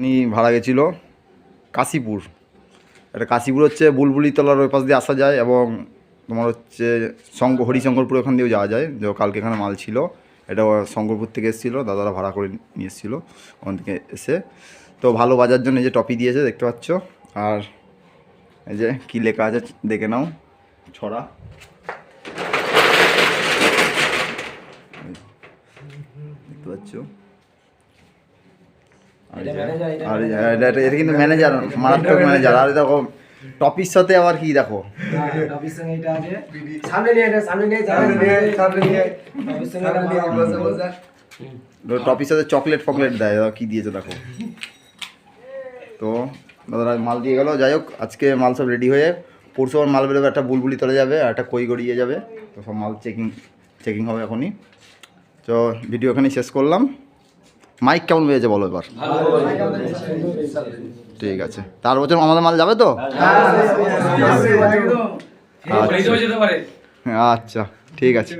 উনি ভাড়া গেছিল কাশীপুর। এটা কাশীপুর হচ্ছে বুলবুলি তলার ওই পাশ দিয়ে আসা যায় এবং তোমার হচ্ছে শঙ্ক হরিশঙ্করপুর ওখান দিয়েও যাওয়া যায়। যে কালকে এখানে মাল ছিল, এটা শঙ্করপুর থেকে এসেছিল, দাদারা ভাড়া করে নিয়ে এসেছিল ওখান থেকে এসে। তো ভালো বাজার জন্য যে টপি দিয়েছে, দেখতে পাচ্ছ। আর এই যে কী লেখা আছে দেখে নাও, ছড়া। দেখতে পাচ্ছ। আর এটা কিন্তু ম্যানেজার মারাত্মক ম্যানেজার আর দেখো টপির সাথে আবার কি দেখো? টপির সঙ্গে এটা আছে। সামনে নিয়ে এটা সামনে নিয়ে সামনে নিয়ে সামনে নিয়ে। টপির সঙ্গে বসে বসে। টপির সাথে চকলেট ফকলেট দেয়। কি দিয়েছে দেখো। তো দাদারা মাল দিয়ে গেল। যাই হোক আজকে মাল সব রেডি হয়ে পরশু আমার মাল বেরোবে। একটা বুলবুলি তলে যাবে আর একটা কই গড়িয়ে যাবে। তো সব মাল চেকিং চেকিং হবে এখনই। তো ভিডিও এখানেই শেষ করলাম। মাইক কেমন বেজেছে বলো এবার? ঠিক আছে। তার বছর আমাদের মাল যাবে তো? যেতে পারে আচ্ছা ঠিক আছে।